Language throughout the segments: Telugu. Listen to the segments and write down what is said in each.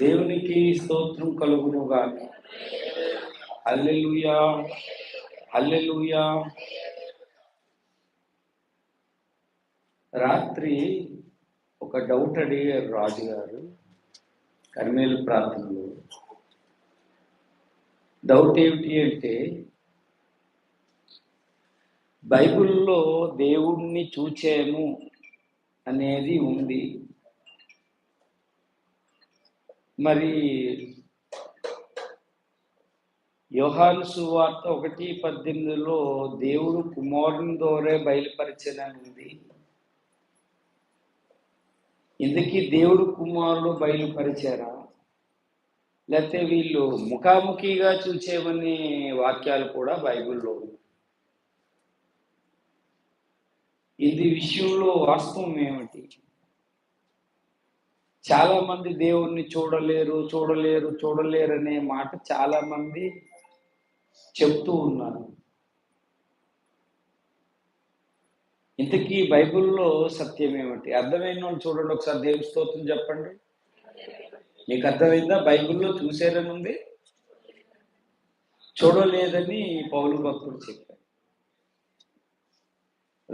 దేవునికి స్తోత్రం కలుగునుగా అల్లెలుయా అల్లెలుయా రాత్రి ఒక డౌట్ అడిగారు రాజుగారు కర్మేలు ప్రార్థనలు. డౌట్ ఏమిటి అంటే బైబిల్లో దేవుణ్ణి చూచాము అనేది ఉంది. మరి యోహాను సువార్త ఒకటి పద్దెనిమిదిలో దేవుడు కుమారుని ద్వారా బయలుపరిచనని ఉంది. ఇందుకీ దేవుడు కుమారుడు బయలుపరిచారా? లేకపోతే వీళ్ళు ముఖాముఖిగా చూసేవని వాక్యాలు కూడా బైబిల్లో ఉన్నాయి. ఇది విషయంలో వాస్తవం ఏమిటి? చాలా మంది దేవుణ్ణి చూడలేరు చూడలేరు చూడలేరు అనే మాట చాలా మంది చెప్తూ ఉన్నారు. ఇంతకీ బైబిల్లో సత్యం ఏమిటి? అర్థమైన వాళ్ళు చూడండి ఒకసారి దేవుని స్తోత్రం చెప్పండి. మీకు అర్థమైందా? బైబిల్లో చూసారని ఉంది చూడలేదని పౌలు భక్తుడు చెప్పారు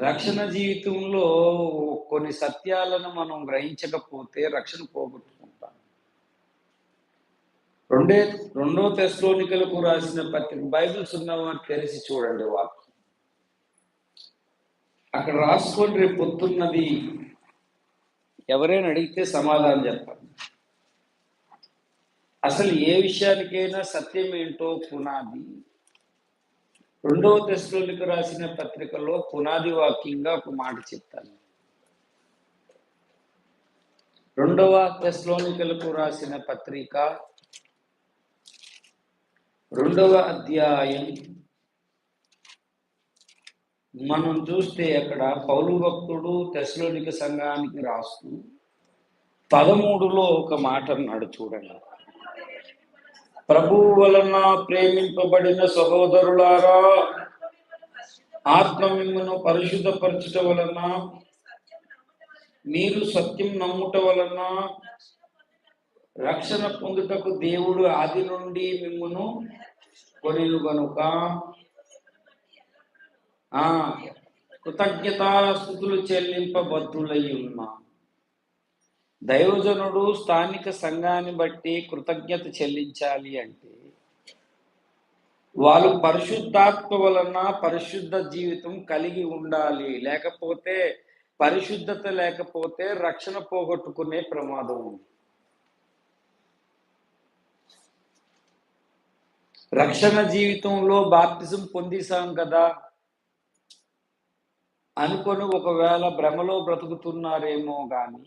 రక్షణ జీవితంలో కొన్ని సత్యాలను మనం గ్రహించకపోతే రక్షణ పోగొట్టుకుంటాం. రెండే రెండో తెస్లోనికలకు రాసిన పత్రిక బైబిల్స్ ఉన్నవారు తెలిసి చూడండి వాక్యం. అక్కడ రాసుకోండి రేపు పొద్దున్నది ఎవరైనా అడిగితే సమాధానం చెప్పండి అసలు ఏ విషయానికైనా సత్యం ఏంటో పునాది రెండవ దశలోనికి రాసిన పత్రికలో పునాది వాక్యంగా ఒక మాట చెప్తాను. రెండవ దశలోనికలకు రాసిన పత్రిక రెండవ అధ్యాయం మనం చూస్తే అక్కడ పౌరు భక్తుడు తెస్లోనిక సంఘానికి రాస్తూ పదమూడులో ఒక మాట అన్నాడు చూడండి. ప్రభువు వలన ప్రేమింపబడిన సహోదరులారా ఆత్మ మిమ్మను పరిశుద్ధపరచుట వలన మీరు సత్యం నమ్ముట వలన రక్షణ పొందుటకు దేవుడు ఆది నుండి మిమ్మను కొనిను గనుక ఆ కృతజ్ఞతాస్థుతులు చెల్లింపబద్ధులై ఉన్నాం దైవజనుడు స్థానిక సంఘాన్ని బట్టి కృతజ్ఞత చెల్లించాలి అంటే వాళ్ళు పరిశుద్ధాత్మ వలన పరిశుద్ధ జీవితం కలిగి ఉండాలి. లేకపోతే పరిశుద్ధత లేకపోతే రక్షణ పోగొట్టుకునే ప్రమాదం ఉంది. రక్షణ జీవితంలో బాప్తిజం పొందేశాం కదా. అనుకొని ఒకవేళ భ్రమలో బ్రతుకుతున్నారేమో కానీ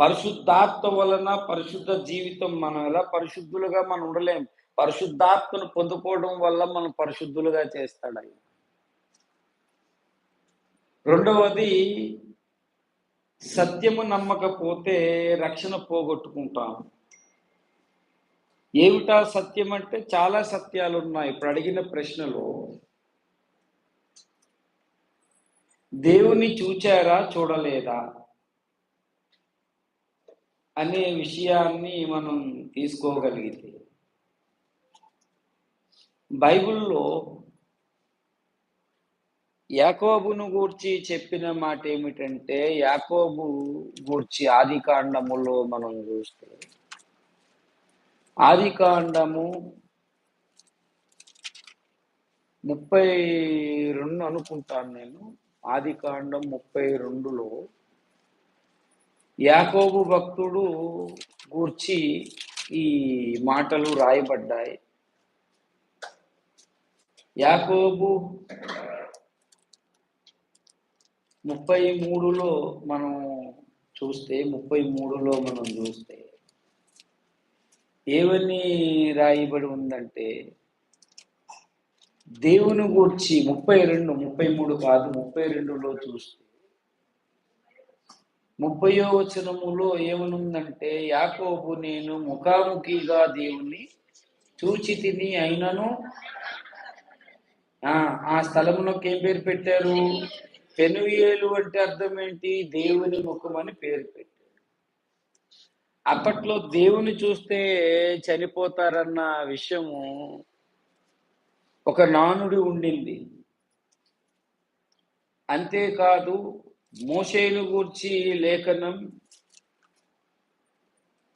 పరిశుద్ధాత్మ వలన పరిశుద్ధ జీవితం మనం ఎలా పరిశుద్ధులుగా మనం ఉండలేం. పరిశుద్ధాత్మను పొందుకోవడం వల్ల మనం పరిశుద్ధులుగా చేస్తాడు ఆయన రెండవది సత్యము నమ్మకపోతే రక్షణ పోగొట్టుకుంటాం. ఏమిటా సత్యం అంటే చాలా సత్యాలు ఉన్నాయి ఇప్పుడు అడిగిన ప్రశ్నలో దేవుని చూచారా చూడలేదా? అనే విషయాన్ని మనం తీసుకోగలిగితే బైబిల్లో యాకోబును గూర్చి చెప్పిన మాట ఏమిటంటే యాకోబు గూర్చి ఆది కాండములో మనం చూస్తే ఆది కాండము ముప్పై రెండు అనుకుంటాను నేను ఆది కాండం ముప్పై రెండులో యాకోబు భక్తుడు గూర్చి ఈ మాటలు రాయబడ్డాయి. యాకోబు ముప్పై మూడులో మనం చూస్తే ముప్పై మూడులో మనం చూస్తే ఏమని రాయబడి ఉందంటే దేవుని గూర్చి ముప్పై రెండు ముప్పై మూడు కాదు ముప్పై రెండులో చూస్తే ముప్పయో వచనములో ఏమనుందంటే యాకోబు నేను ముఖాముఖిగా దేవుణ్ణి చూచి తిని అయినను. ఆ ఆ స్థలమునకు ఏం పేరు పెట్టారు? పెనుయేలు అంటే అర్థం ఏంటి దేవుని ముఖం అని పేరు పెట్టారు. అప్పట్లో దేవుని చూస్తే చనిపోతారన్న విషయము ఒక నానుడి ఉండింది. అంతేకాదు మోషేను గూర్చి లేఖనం.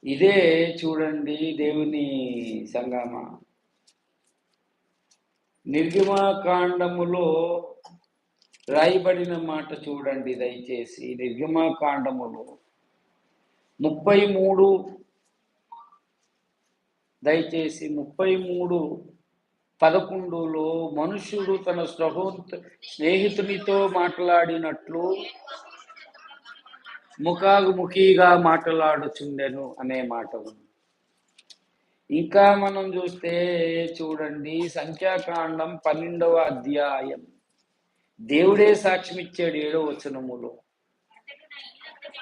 ఇదే చూడండి దేవుని సంగమ. నిర్గమాకాండములో రాయబడిన మాట చూడండి దయచేసి. నిర్గమాకాండములో ముప్పై మూడు. దయచేసి ముప్పై మూడు. పదకొండులో మనుష్యుడు తన స్నేహితు స్నేహితునితో మాట్లాడినట్లు ముఖాముఖిగా మాట్లాడుచుండెను అనే మాట ఉంది. ఇంకా మనం చూస్తే చూడండి సంఖ్యాకాండం పన్నెండవ అధ్యాయం. దేవుడే సాక్ష్యం ఇచ్చాడు ఏడో వచనములో.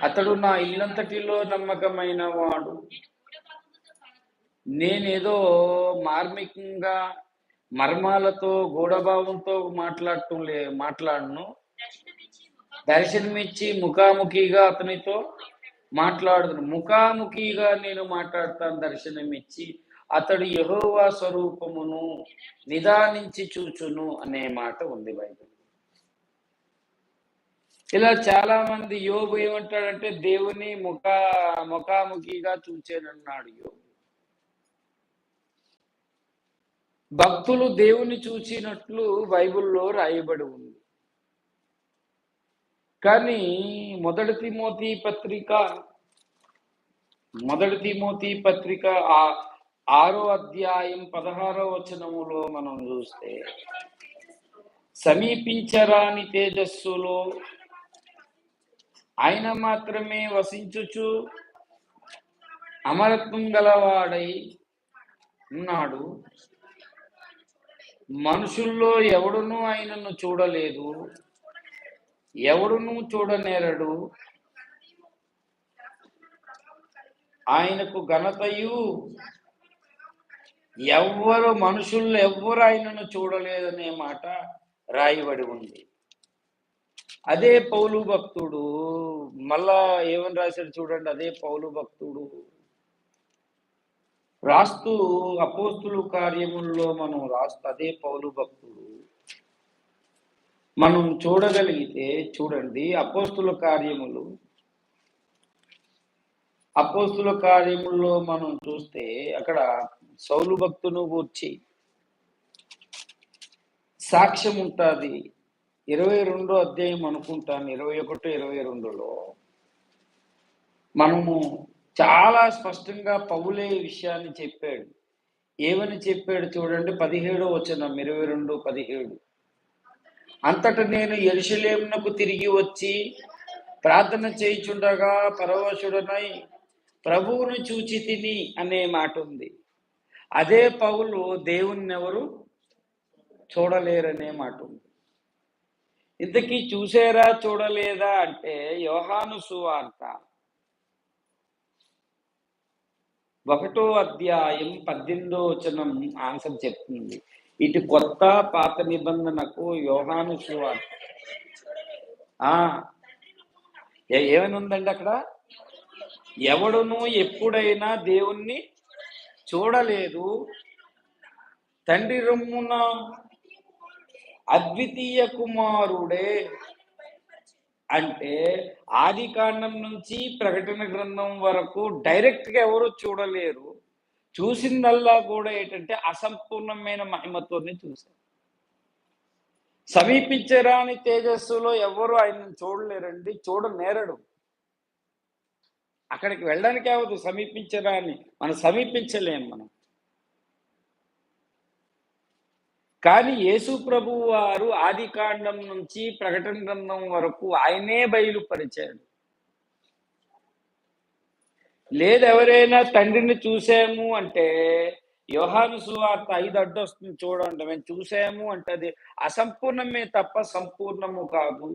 అతడు నా ఇల్లంతటిలో నమ్మకమైన వాడు. నేనేదో మార్మికంగా మర్మాలతో గూఢభావంతో మాట్లాడటం లే మాట్లాడను. దర్శనమిచ్చి ముఖాముఖిగా అతనితో మాట్లాడుతును ముఖాముఖిగా నేను మాట్లాడతాను దర్శనమిచ్చి అతడు యహోవా స్వరూపమును నిదానించి చూచును అనే మాట ఉంది బైబిల్. ఇలా చాలా మంది యోగు ఏమంటాడంటే దేవుని ముఖ ముఖాముఖిగా చూచానన్నాడు యోగు భక్తులు దేవుని చూచినట్లు బైబిల్లో రాయబడి ఉంది. కానీ మొదటి తిమోతి పత్రిక మొదటి తిమోతి పత్రిక ఆ ఆరో అధ్యాయం పదహారో వచనములో మనం చూస్తే సమీపించరాని తేజస్సులో ఆయన మాత్రమే వసించుచు అమరత్వం గలవాడై ఉన్నాడు. మనుషుల్లో ఎవడునూ ఆయనను చూడలేదు. ఎవడును చూడనేరడు. ఆయనకు ఘనతయు ఎవ్వరు మనుషుల్లో ఎవ్వరు ఆయనను చూడలేదనే మాట రాయబడి ఉంది. అదే పౌలు భక్తుడు. మళ్ళా ఏమని రాశాడు చూడండి అదే పౌలు భక్తుడు. రాస్తూ అపోస్తులు కార్యముల్లో మనం రాస్తూ అదే పౌలు భక్తుడు మనం చూడగలిగితే చూడండి అపోస్తుల కార్యములు. అపోస్తుల కార్యముల్లో మనం చూస్తే అక్కడ సౌలు భక్తును గూర్చి సాక్ష్యం ఉంటుంది. ఇరవై రెండో అధ్యాయం అనుకుంటాను ఇరవై ఒకటి ఇరవై రెండులో. మనము చాలా స్పష్టంగా పౌలే విషయాన్ని చెప్పాడు. ఏమని చెప్పాడు చూడండి పదిహేడో వచ్చిన ఇరవై రెండు పదిహేడు. అంతట నేను ఎరుషలేమునకు తిరిగి వచ్చి ప్రార్థన చేయుచుండగా పరవశుడనై ప్రభువును చూచి తిని అనే మాట ఉంది. అదే పౌలు దేవుణ్ణి ఎవరు చూడలేరనే మాట ఉంది. ఇంతకీ చూసారా చూడలేదా అంటే యోహాను సువార్త ఒకటో అధ్యాయం పద్దెనిమిదో వచనం ఆన్సర్ చెప్తుంది. ఇటు కొత్త పాత నిబంధనకు యోహాను సువార్త. ఉందండి అక్కడ? ఎవడును ఎప్పుడైనా దేవుణ్ణి చూడలేదు. తండ్రి రొమ్మున అద్వితీయ కుమారుడే. అంటే ఆది కాండం నుంచి ప్రకటన గ్రంథం వరకు డైరెక్ట్గా ఎవరు చూడలేరు. చూసిందల్లా కూడా ఏంటంటే అసంపూర్ణమైన మహిమతోనే చూశారు. సమీపించరాని తేజస్సులో ఎవరు ఆయన చూడలేరండి చూడనేరడు. అక్కడికి వెళ్ళడానికి అవ్వదు సమీపించరాని మనం సమీపించలేము మనం. కానీ యేసు ప్రభు వారు ఆది కాండం నుంచి ప్రకటన గ్రంథం వరకు ఆయనే బయలుపరిచాడు. లేదు ఎవరైనా తండ్రిని చూసాము అంటే యోహాను సువార్త ఐదు అడ్డు వస్తుంది చూడండి. మేము చూసాము అంటే అది అసంపూర్ణమే తప్ప సంపూర్ణము కాదు.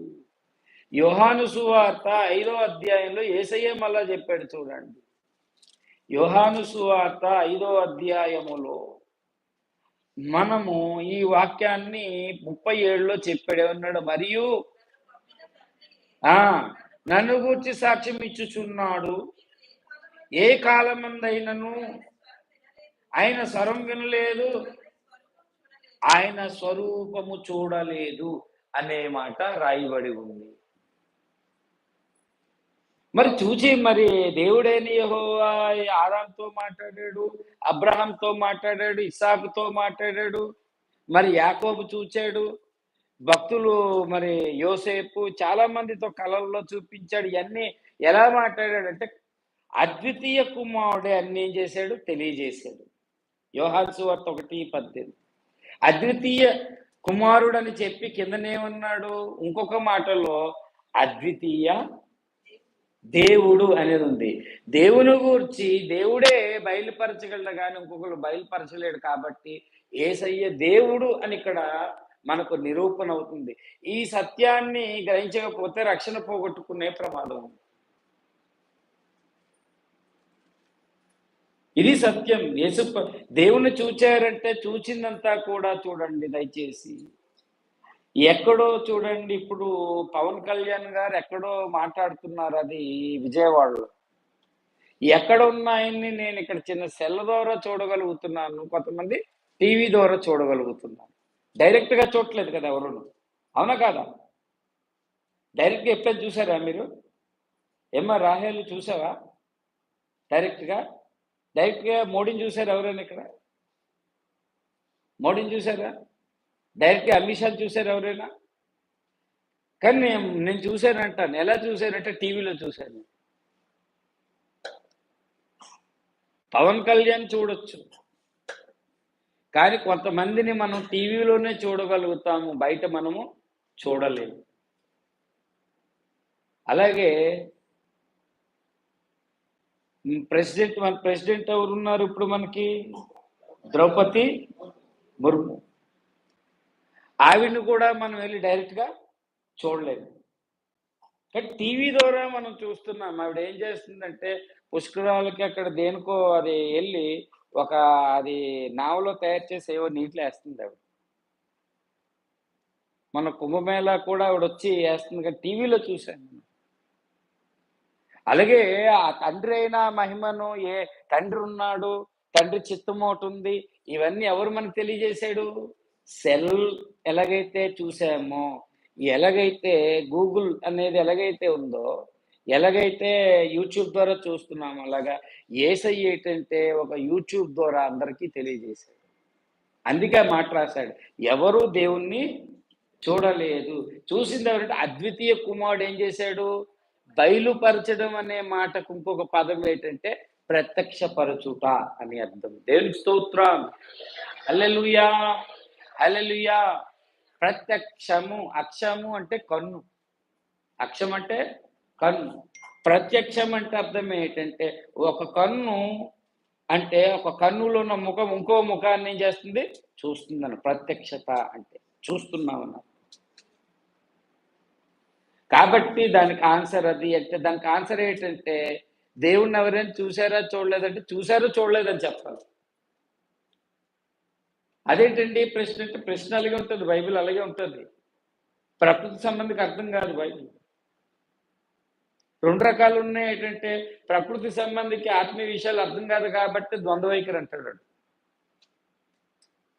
యోహాను సువార్త ఐదో అధ్యాయంలో ఏసయ్య మళ్ళా చెప్పాడు చూడండి. యోహాను సువార్త ఐదో అధ్యాయములో మనము ఈ వాక్యాన్ని ముప్పై ఏడులో చెప్పాడే. ఉన్నాడు మరియు ఆ నన్ను గూర్చి సాక్ష్యం ఇచ్చుచున్నాడు. ఏ కాలమందైనను ఆయన స్వరం వినలేదు. ఆయన స్వరూపము చూడలేదు. అనే మాట రాయబడి ఉంది. మరి చూచి మరి దేవుడైన యహోవా ఆదాంతో మాట్లాడాడు అబ్రహాంతో మాట్లాడాడు ఇసాకుతో మాట్లాడాడు మరి యాకోబు చూచాడు భక్తులు మరి యోసేపు చాలా మందితో కళల్లో చూపించాడు ఇవన్నీ ఎలా మాట్లాడాడు అంటే అద్వితీయ కుమారుడే అన్ని ఏం చేశాడు? తెలియజేశాడు. యోహాన్సు వార్త ఒకటి పద్దెనిమిది. అద్వితీయ కుమారుడు అని చెప్పి కిందనేమన్నాడు ఇంకొక మాటలో అద్వితీయ దేవుడు అనేది ఉంది. దేవుని గూర్చి దేవుడే బయలుపరచగలడు కానీ ఇంకొకరు బయలుపరచలేడు కాబట్టి ఏసయ్య దేవుడు అని ఇక్కడ మనకు నిరూపణ అవుతుంది. ఈ సత్యాన్ని గ్రహించకపోతే రక్షణ పోగొట్టుకునే ప్రమాదం ఉంది. ఇది సత్యం. యేసు దేవుని చూచారంటే చూచిందంతా కూడా చూడండి దయచేసి. ఎక్కడో చూడండి ఇప్పుడు పవన్ కళ్యాణ్ గారు ఎక్కడో మాట్లాడుతున్నారు అది విజయవాడలో. ఎక్కడ ఉన్న నేను ఇక్కడ చిన్న సెల్ ద్వారా చూడగలుగుతున్నాను కొంతమంది టీవీ ద్వారా చూడగలుగుతున్నాను. డైరెక్ట్గా చూడట్లేదు కదా ఎవరు అవునా కాదా? డైరెక్ట్ ఎప్పుడైనా చూసారా మీరు? ఏమ్మా రాహేలు చూసావా? డైరెక్ట్గా? డైరెక్ట్గా మోడీని చూసారు ఎవరైనా ఇక్కడ? మోడీని చూసారా? డైరెక్ట్గా అమిత్ షాని ఎవరైనా? కానీ నేను నేను చూశానంటాను. ఎలా చూశానంటే టీవీలో చూశాను. పవన్ కళ్యాణ్ చూడొచ్చు. కానీ కొంతమందిని మనం టీవీలోనే చూడగలుగుతాము. బయట మనము చూడలేము. అలాగే ప్రెసిడెంట్ మన ప్రెసిడెంట్ ఎవరున్నారు ఇప్పుడు మనకి? ద్రౌపది ముర్ము. ఆవిడని కూడా మనం వెళ్ళి డైరెక్ట్గా చూడలేము. కానీ టీవీ ద్వారా మనం చూస్తున్నాం. ఆవిడ ఏం చేస్తుందంటే పుష్కరాలకి అక్కడ దేనికో అది వెళ్ళి ఒక అది నావలో తయారు చేసి ఏవో నీటిలో వేస్తుంది ఆవిడ. మన కుంభమేళా కూడా ఆవిడ వచ్చి వేస్తుంది కానీ టీవీలో చూశాను అలాగే ఆ తండ్రి అయిన మహిమను ఏ తండ్రి ఉన్నాడు తండ్రి చిత్తం ఒకటి ఉంది ఇవన్నీ ఎవరు మనకు తెలియజేశాడు? సెల్ ఎలాగైతే చూసామో ఎలాగైతే గూగుల్ అనేది ఎలాగైతే ఉందో ఎలాగైతే యూట్యూబ్ ద్వారా చూస్తున్నాము అలాగా ఏసై ఏంటంటే ఒక యూట్యూబ్ ద్వారా అందరికీ తెలియజేశాడు. అందుకే ఆ మాట రాశాడు. ఎవరు దేవుణ్ణి చూడలేదు. చూసింది ఎవరంటే అద్వితీయ కుమారుడు ఏం చేశాడు? బయలుపరచడం అనే మాటకు ఇంకొక పదం ఏంటంటే ప్రత్యక్షపరచుట అని అర్థం. దేవుని స్తోత్రం. అల్లెలుయా హలలుయా ప్రత్యక్షము అక్షము అంటే కన్ను. అక్షం అంటే కన్ను. ప్రత్యక్షం అంటే అర్థం ఏంటంటే ఒక కన్ను అంటే ఒక కన్నులో ఉన్న ముఖం ఇంకో ముఖాన్ని ఏం చేస్తుంది? చూస్తుందని ప్రత్యక్షత అంటే చూస్తున్నామన్న కాబట్టి దానికి ఆన్సర్ అది అంటే దానికి ఆన్సర్ ఏంటంటే దేవుణ్ణి ఎవరైనా చూసారా చూడలేదంటే చూసారో చూడలేదని చెప్పాలి. అదేంటండి ప్రశ్న అంటే ప్రశ్న అలాగే ఉంటుంది బైబిల్ అలాగే ఉంటుంది. ప్రకృతి సంబంధికి అర్థం కాదు బైబిల్. రెండు రకాలు ఉన్నాయి ఏంటంటే ప్రకృతి సంబంధికి ఆత్మీయ విషయాలు అర్థం కాదు కాబట్టి ద్వంద్వైఖరి అంటాడు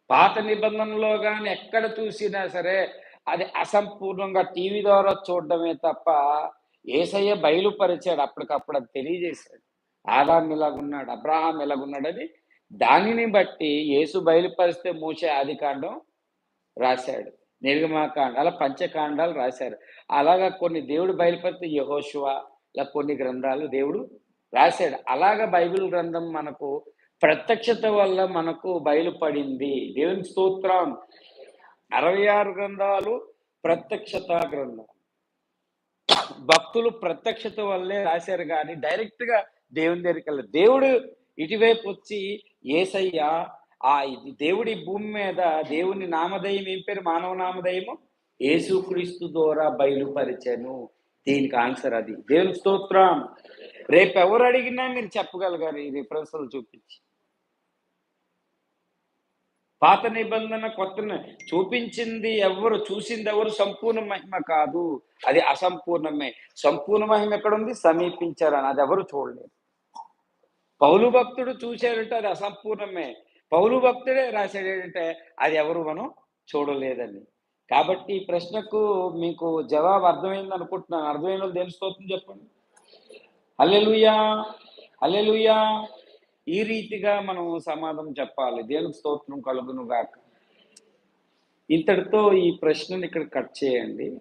పాత నిబంధనలో కానీ ఎక్కడ చూసినా సరే అది అసంపూర్ణంగా టీవీ ద్వారా చూడడమే తప్ప ఏసయ్య బయలుపరిచాడు అప్పటికప్పుడు అది తెలియజేశాడు. ఆదాం ఇలాగున్నాడు అబ్రహాం ఇలాగున్నాడు అని దానిని బట్టి యేసు బయలుపరిస్తే మూసే ఆది కాండం రాశాడు నిర్గమాకాండ అలా పంచకాండాలు రాశారు. అలాగా కొన్ని దేవుడు బయలుపరిస్తే యహోశివ ఇలా కొన్ని గ్రంథాలు దేవుడు రాశాడు. అలాగ బైబిల్ గ్రంథం మనకు ప్రత్యక్షత వల్ల మనకు బయలుపడింది. దేవుని స్తోత్రం. అరవై ఆరు గ్రంథాలు ప్రత్యక్షత గ్రంథం. భక్తులు ప్రత్యక్షత వల్లే రాశారు కానీ డైరెక్ట్గా దేవుని దగ్గరికి వెళ్ళారు దేవుడు ఇటువైపు వచ్చి ఏసయ్య ఆ ఇది దేవుడి భూమి మీద దేవుని నామధేయం ఏం పేరు? మానవ నామధేయము? యేసుక్రీస్తు ద్వారా బయలుపరిచాను. దీనికి ఆన్సర్ అది. దేవుని స్తోత్రం. రేపు ఎవరు అడిగినా మీరు చెప్పగలగారు ఈ రిఫరెన్స్లు చూపించి. పాత నిబంధన కొత్త చూపించింది ఎవరు? చూసింది ఎవరు? సంపూర్ణ మహిమ కాదు. అది అసంపూర్ణమే. సంపూర్ణ మహిమ ఎక్కడ ఉంది సమీపించారని. అది ఎవరు చూడలేదు. పౌలు భక్తుడు చూశాడంటే అది అసంపూర్ణమే. పౌలు భక్తుడే రాశాడంటే అది ఎవరు మనం చూడలేదని కాబట్టి ఈ ప్రశ్నకు మీకు జవాబు అర్థమైంది అనుకుంటున్నాను. అర్థమైన వాళ్ళు దేని చెప్పండి? అల్లెలుయా అల్లెలుయా ఈ రీతిగా మనం సమాధానం చెప్పాలి. దేవునికి స్తోత్రం కలుగును గాక? ఇంతటితో ఈ ప్రశ్నను ఇక్కడ కట్ చేయండి.